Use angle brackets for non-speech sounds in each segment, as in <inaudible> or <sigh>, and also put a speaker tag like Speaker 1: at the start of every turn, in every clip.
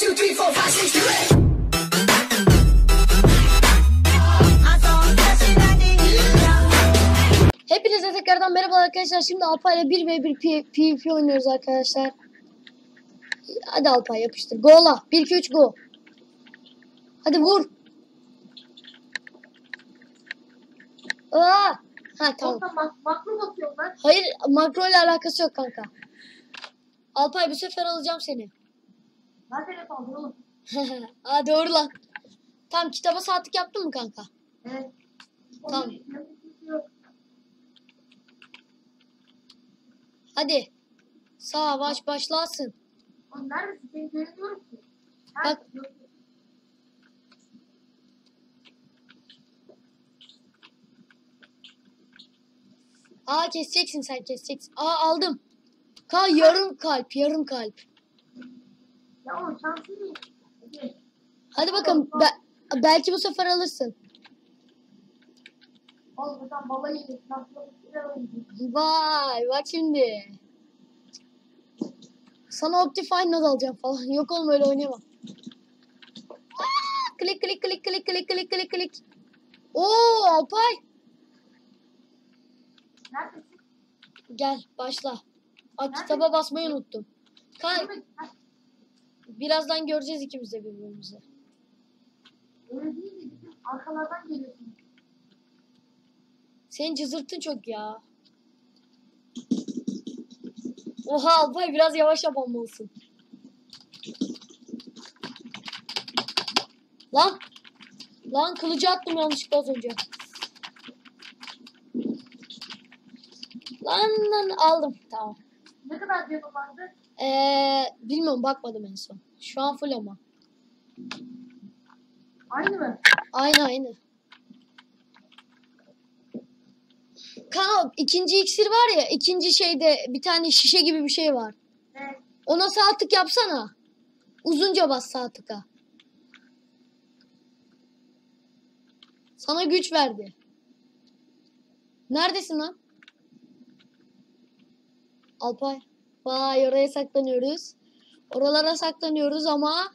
Speaker 1: two, three, four, five, six, seven.
Speaker 2: Hepinize tekrardan merhaba arkadaşlar. Şimdi Alpay ile 1 ve 1 PvP oynuyoruz arkadaşlar. Hadi Alpay yapıştır. Go'la. 1 2 3 go. Hadi vur. Aa! Ha tamam.
Speaker 3: Mak makro bakıyorlar.
Speaker 2: Hayır makro ile alakası yok kanka. Alpay bu sefer alacağım seni.
Speaker 3: Hep aldı oğlum. <laughs>
Speaker 2: Aa doğru lan. Tamam kitaba saatlik yaptın mı kanka?
Speaker 3: Evet.
Speaker 2: Tamam. Hadi. Savaş başlasın.
Speaker 3: Oğlum neredesin? Seni göremiyorum ki.
Speaker 2: Bak.
Speaker 3: Yok.
Speaker 2: Aa keseceksin sen keseceksin. Aa aldım. Ka yarım kalp yarım kalp.
Speaker 3: Ya oğlum şansın iyi. Hadi.
Speaker 2: Bakalım. Be- belki bu sefer alırsın. Vay bak şimdi. Sana Optifine nasıl alacağım falan. <laughs> Yok oğlum öyle oynayamam. Aa, klik klik klik klik klik klik klik klik. Oo Alpay.
Speaker 3: Neredesin?
Speaker 2: Gel başla. Aa, kitaba basmayı unuttum.
Speaker 3: Ha,
Speaker 2: birazdan göreceğiz ikimiz de birbirimizi.
Speaker 3: Öyle değil de bizim arkalardan geliyorsun.
Speaker 2: Senin cızırtın çok ya. Oha Alpay biraz yavaş yapmalısın. Lan. Lan kılıcı attım yanlışlıkla az önce. Lan lan aldım. Tamam.
Speaker 3: Ne kadar canım vardı?
Speaker 2: Ee, bilmiyorum bakmadım en son. Şu an full ama.
Speaker 3: Aynı mı?
Speaker 2: Aynı aynı. Kaan ikinci iksir var ya ikinci şeyde bir tane şişe gibi bir şey var.
Speaker 3: Evet.
Speaker 2: Ona sağ tık yapsana. Uzunca bas sağ tıka. Sana güç verdi. Neredesin lan? Alpay. Vay oraya saklanıyoruz. Oralara saklanıyoruz ama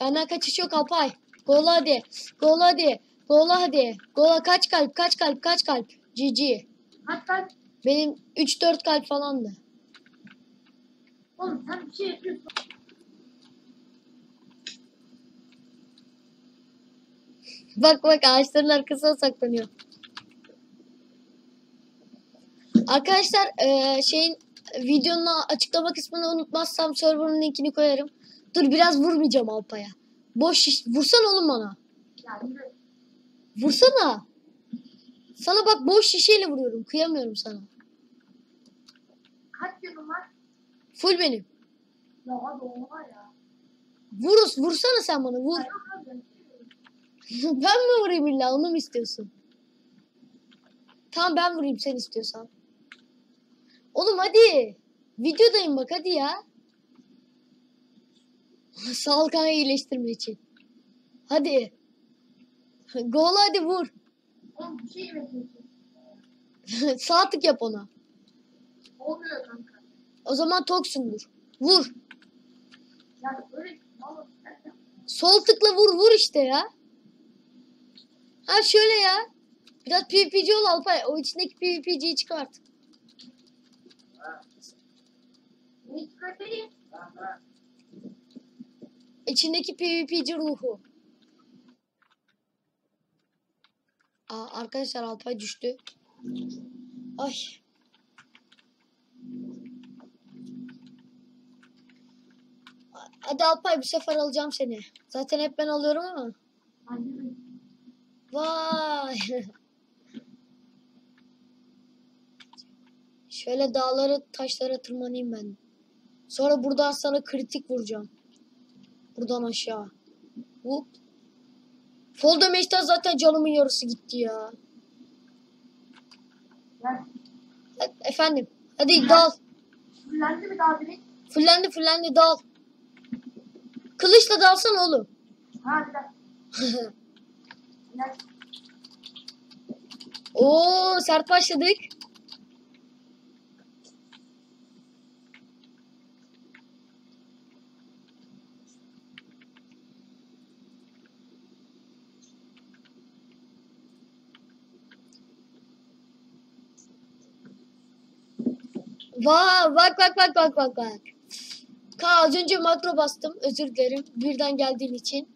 Speaker 2: benden kaçış yok Alpay. Gol hadi. Gol hadi. Gol hadi. Gola kaç kalp kaç kalp kaç kalp. GG.
Speaker 3: Hatta
Speaker 2: Benim 3-4 kalp falandı.
Speaker 3: oğlum sen bir şey yapıyorsun.
Speaker 2: Bak bak ağaçların arkasına saklanıyor. Arkadaşlar eee, şeyin videonun açıklama kısmını unutmazsam server'ın linkini koyarım. Dur biraz vurmayacağım Alpa'ya. Boş şiş. Vursana oğlum bana. Vursana. Sana bak boş şişeyle vuruyorum. Kıyamıyorum sana.
Speaker 3: Kaç canım var?
Speaker 2: Full benim.
Speaker 3: Ya hadi oha ya.
Speaker 2: Vurus, vursana sen bana vur.
Speaker 3: Abi <laughs> ben
Speaker 2: mi vurayım illa onu mu istiyorsun? Tamam ben vurayım sen istiyorsan. Oğlum hadi. Videodayım bak hadi ya. <laughs> Sağ ol kanka iyileştirme için. Hadi. <laughs> Gol hadi vur.
Speaker 3: Oğlum bir şey. <laughs>
Speaker 2: Sağ tık yap ona.
Speaker 3: Olmuyor kanka.
Speaker 2: O zaman toksundur. Vur.
Speaker 3: Yani öyle oğlum
Speaker 2: Sol tıkla vur vur işte ya. Ha şöyle ya. Biraz PvP'ci ol Alpay. O içindeki PvP'ciyi çıkart.
Speaker 3: Ne çıkartayım?
Speaker 2: İçindeki PvP'ci ruhu. Aa, arkadaşlar Alpay düştü. Ay. Hadi Alpay bu sefer alacağım seni. Zaten hep ben alıyorum ama. Vay. <laughs> Şöyle dağları taşlara tırmanayım ben. Sonra buradan sana kritik vuracağım. Buradan aşağı. Hop. Fall damage'den zaten canımın yarısı gitti ya. E- Efendim. Hadi dal.
Speaker 3: fullendi mi daha direkt?
Speaker 2: Fullendi fullendi dal. Kılıçla dalsana oğlum.
Speaker 3: Ha bir dakika. Bir <laughs> dakika.
Speaker 2: Oo sert başladık. Vay bak bak bak bak bak bak. Ka az önce makro bastım. Özür dilerim. Birden geldiğin için.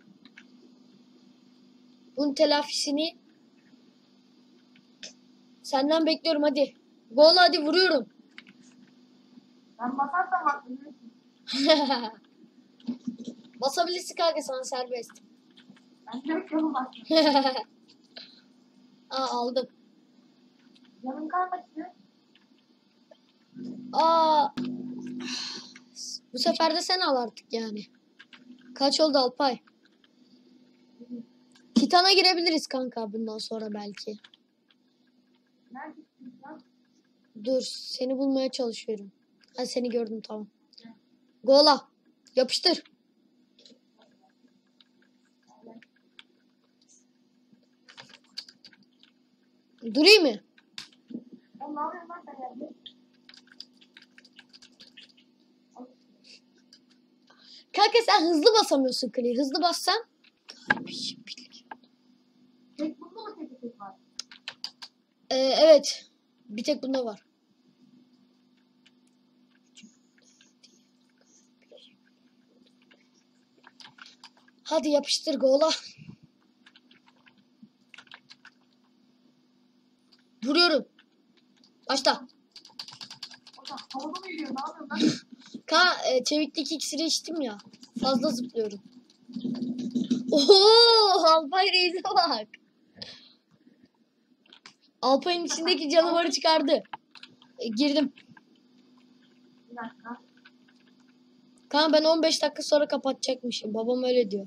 Speaker 2: Bunun telafisini senden bekliyorum hadi. Gol hadi vuruyorum.
Speaker 3: Ben basarsam aklımda. <laughs>
Speaker 2: Basabilirsin kanka sana serbest.
Speaker 3: Ben direkt yolu bastım.
Speaker 2: Aa aldım.
Speaker 3: Yarım kalmıştı.
Speaker 2: Aa. Bu sefer de sen al artık yani. Kaç oldu Alpay? Titan'a girebiliriz kanka bundan sonra belki. Dur seni bulmaya çalışıyorum. Ha seni gördüm tamam. Gola. Yapıştır. Durayım mı?
Speaker 3: Ben ne yapıyorum lan sen yerde?
Speaker 2: Kanka sen hızlı basamıyorsun kliği. Hızlı bassan.
Speaker 3: Tek bunda mı tek tek var?
Speaker 2: Ee, evet. Bir tek bunda var. Hadi yapıştır gola. Vuruyorum. Başla. Ka e, çeviklik iksiri içtim ya. Fazla zıplıyorum. Oho! Alpay Reis'e bak. Alpay'ın içindeki canavarı çıkardı. E, girdim.
Speaker 3: Bir dakika.
Speaker 2: Kanka ben 15 dakika sonra kapatacakmışım. Babam öyle diyor.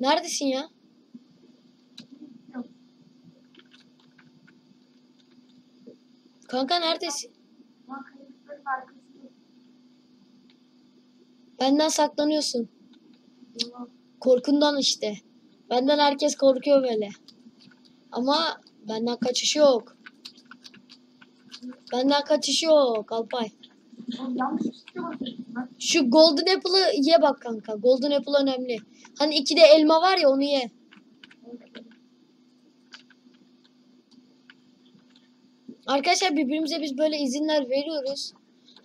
Speaker 2: Neredesin ya? Kanka neredesin? Benden saklanıyorsun. Korkundan işte. Benden herkes korkuyor böyle. Ama benden kaçış yok. Benden kaçış yok Alpay. Şu Golden Apple'ı ye bak kanka. Golden Apple önemli. Hani ikide elma var ya onu ye. Arkadaşlar birbirimize biz böyle izinler veriyoruz.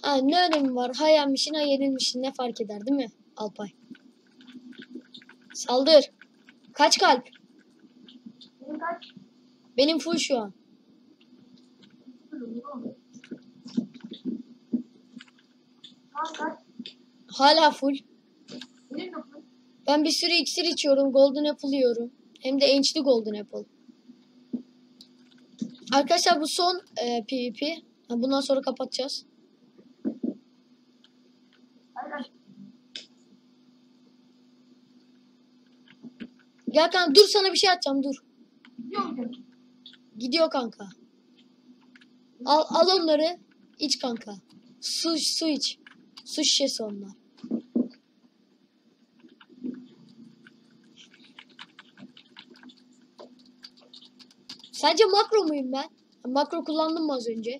Speaker 2: Ha, ne önemi var? Ha yenmişin ha yenilmişin ne fark eder değil mi Alpay? Saldır. Kaç kalp?
Speaker 3: Benim kaç?
Speaker 2: Benim full şu an.
Speaker 3: Oğlum. Tamam kaç?
Speaker 2: Hala full. Ben bir sürü iksir içiyorum. Golden Apple yiyorum. Hem de ençli Golden Apple. Arkadaşlar bu son e, PvP. Bundan sonra kapatacağız. Gel kanka dur sana bir şey atacağım dur. Gidiyor kanka. Al, al onları. iç kanka. Su, su iç. Su şişesi onlar. Sence makro muyum ben? Makro kullandım mı az önce?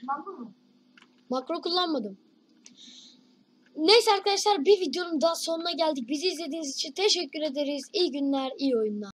Speaker 3: Kullandın mı?
Speaker 2: Makro kullanmadım. Neyse arkadaşlar bir videonun daha sonuna geldik. Bizi izlediğiniz için teşekkür ederiz. İyi günler, iyi oyunlar.